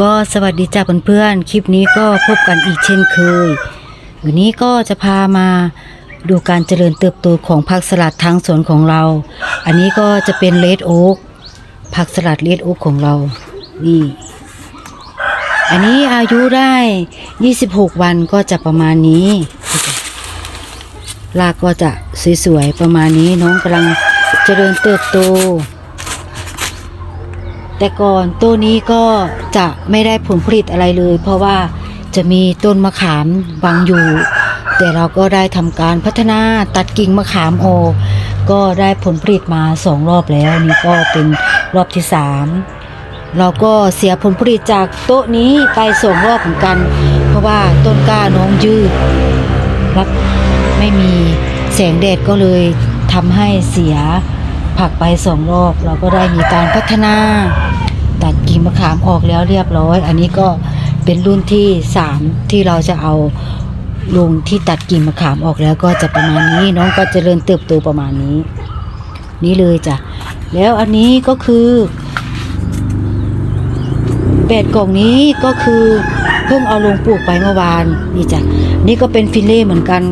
ก็สวัสดีจ้าเพื่อนๆ คลิปนี้ก็พบกันอีกเช่นเคย วันนี้ก็จะพามาดูการเจริญเติบโตของผักสลัดทางสวนของเรา อันนี้ก็จะเป็นเลดโอ๊กผักสลัดเลดโอ๊กของเรา นี่ อันนี้อายุได้ 26 วันก็จะประมาณนี้รากก็จะสวยๆประมาณนี้น้องกำลังเจริญเติบโต แต่ก่อนต้นนี้ก็จะไม่ได้ผลผลิตอะไรเลย เพราะว่าจะมีต้นมะขามบังอยู่ แต่เราก็ได้ทำการพัฒนาตัดกิ่งมะขามออกก็ได้ผลผลิตมาสองรอบแล้วนี่ก็เป็นรอบที่สามเราก็เสียผลผลิตจากโต๊ะนี้ไปสองรอบเหมือนกัน เพราะว่าต้นกล้าน้องยืดรับไม่มีแสงแดดก็เลยทำให้เสีย ผักไปสองรอบ เราก็ได้มีการพัฒนาตัดกิ่งมะขามออกแล้วเรียบร้อย อันนี้ก็เป็นรุ่นที่สามที่เราจะเอาลงที่ตัดกิ่งมะขามออกแล้วก็จะประมาณนี้น้องก็จเจริญเติบโตประมาณนี้ นี่เลยจ้ะแล้วอันนี้ก็คือแปดกล่องนี้ก็คือเพิ่งเอาลงปลูกไปเมื่อวานนี่จ้ะนี่ก็เป็นฟิลเล่เหมือนกัน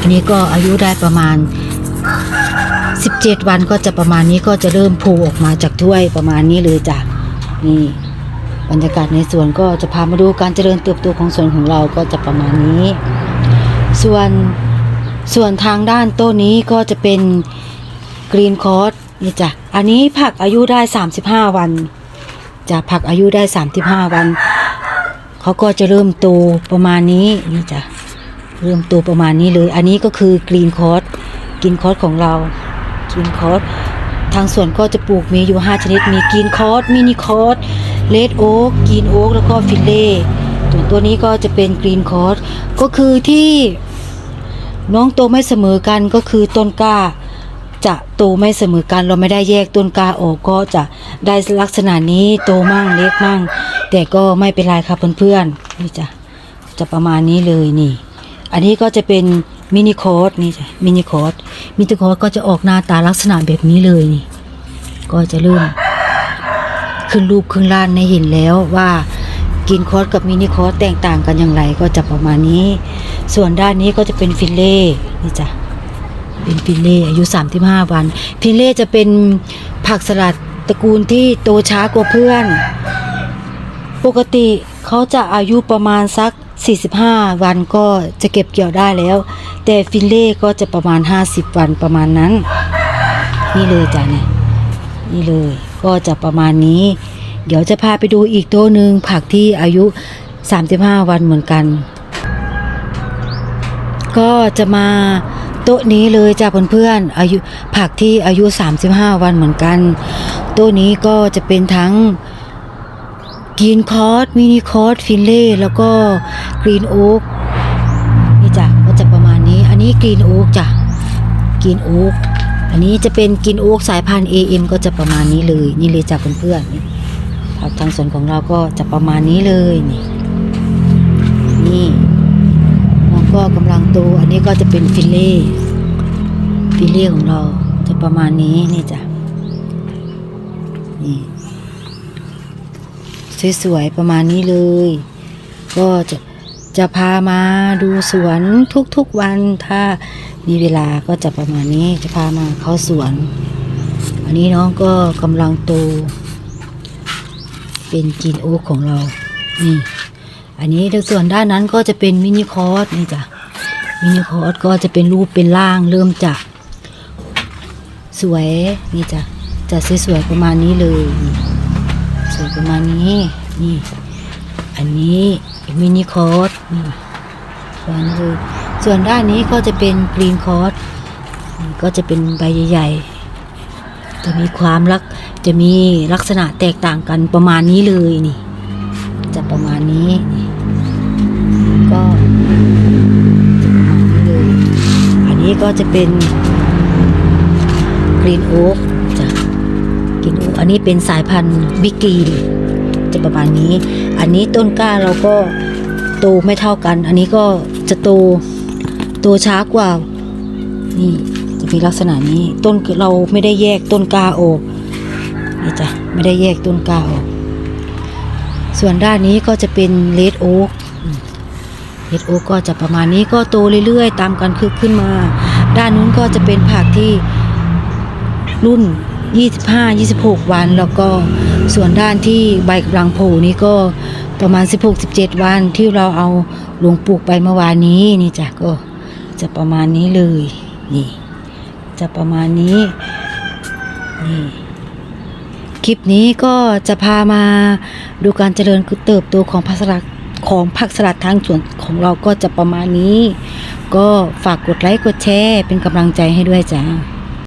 อันนี้ก็อายุได้ประมาณ 17 วันก็จะประมาณนี้ก็จะเริ่มโผล่ออกมาจากถ้วยประมาณนี้เลยจ้ะนี่บรรยากาศในสวนก็จะพามาดูการเจริญเติบโตของสวนของเราก็จะประมาณนี้ ส่วนส่วนทางด้านต้นนี้ก็จะเป็นกรีนคอร์สนี่จ้ะอันนี้ผักอายุได้ 35 วันจะผักอายุได้ 35 วันเขาก็จะเริ่มโตประมาณนี้นี่จ้ะเริ่มโตประมาณนี้เลย อันนี้ก็คือกรีนคอร์สกรีนคอร์สของเรา กรีนคอร์สทางสวนก็จะปลูกมีอยู่ 5 ชนิด มีกรีนคอร์สมินิคอร์สเลดโอ๊กกรีนโอ๊กแล้วก็ฟิลเล่ส่วตัวนี้ก็จะเป็นกรีนคอร์สก็คือที่น้องโตไม่เสมอกันก็คือต้นกล้า จะโตไม่เสมอกันเราไม่ได้แยกต้นกล้าออกก็จะได้ลักษณะนี้โตมั่งเล็กมั่ง แต่ก็ไม่เป็นไรครับเพื่อนๆนี่จ้ะจะประมาณนี้เลยนี่ อันนี้ก็จะเป็น มินิคอสนี่จ้ะมินิคอสมินิคอสก็จะออกหน้าตาลักษณะแบบนี้เลยนี่ ก็จะเริ่มขึ้นรูปขึ้นร่านในเห็นแล้วว่ากินคอสกับมินิคอสแตกต่างกันอย่างไรก็จะประมาณนี้ ส่วนด้านนี้ก็จะเป็นฟิลเล่นี่จ้ะเป็นฟิลเล่อายุ35วันฟิลเล่จะเป็นผักสลัดตระกูลที่โตช้ากว่าเพื่อน ปกติเขาจะอายุประมาณสัก 45 วันก็จะเก็บเกี่ยวได้แล้ว แต่ฟิลเล่ก็จะประมาณ 50 วันประมาณนั้น นี่เลยจ้ะเนี่ยนี่เลย ก็จะประมาณนี้ เดี๋ยวจะพาไปดูอีกตัวหนึ่งผักที่อายุ 35 วันเหมือนกัน ก็จะมาโต๊ะนี้เลยจ้ะเพื่อนๆอายุผักที่อายุ 35 วันเหมือนกันโต๊ะนี้ก็จะเป็นทั้ง กรีนคอร์สมินิคอร์สฟินเล่แล้วก็กรีนโอ๊กนี่จ้ะก็จะประมาณนี้ อันนี้กรีนโอ๊กจ้ะกรีนโอ๊กอันนี้จะเป็นกรีนโอ๊กสายพันธุ์ AM ก็จะประมาณนี้เลย นี่เลยจ้ะเพื่อนๆผักทางสวนของเราก็จะประมาณนี้เลยนี่นี่น้องก็กำลังโตอันนี้ก็จะเป็นฟินเล่ฟินเล่ของเราจะประมาณนี้นี่จ้ะนี่ สวยๆประมาณนี้เลย ก็จะจะพามาดูสวนทุกๆวันถ้ามีเวลาก็จะประมาณนี้จะพามาเข้าสวน อันนี้น้องก็กำลังโต เป็นกินโอ๊กของเรา นี่ อันนี้ในส่วนด้านนั้นก็จะเป็นมินิคอร์สนี่จ้ะมินิคอร์สก็จะเป็นรูปเป็นร่างเริ่มจากสวยนี่จ้ะจะสวยๆประมาณนี้เลย สวยประมาณนี้ นี่ อันนี้มินิคอร์สนี่ส่วนคือส่วนด้านนี้ก็จะเป็นกรีนคอร์สก็จะเป็นใบใหญ่ๆ จะมีความลักจะมีลักษณะแตกต่างกันประมาณนี้เลยนี่ จะประมาณนี้นี่ก็จะประมาณนี้เลย อันนี้ก็จะเป็นกรีนโอ๊ก กินโอ๊กอันนี้เป็นสายพันธุ์บิกรีนจะประมาณนี้ อันนี้ต้นกล้าเราก็โตไม่เท่ากัน อันนี้ก็จะโตโตช้ากว่า นี่จะมีลักษณะนี้ ต้นเราไม่ได้แยกต้นกล้าออกนี่จ้ะไม่ได้แยกต้นกล้าออก ส่วนด้านนี้ก็จะเป็นเลดโอ๊กเลดโอ๊กก็จะประมาณนี้ก็โตเรื่อยๆ ตามกันคือขึ้นมา ด้านนู้นก็จะเป็นผักที่รุ่น 25 26 วัน แล้วก็ส่วนด้านที่ใบกำลังโผล่นี่ก็ประมาณ 16 17 วันที่เราเอาลงปลูกไปเมื่อวานนี้นี่จ้ะก็จะประมาณนี้เลยนี่ จะประมาณนี้นี่คลิปนี้ก็จะพามาดูการเจริญเติบโตของผักสลัดของผักสลัดทางสวนของเราก็จะประมาณนี้ ก็ฝากกดไลค์กดแชร์เป็นกำลังใจให้ด้วยจ้า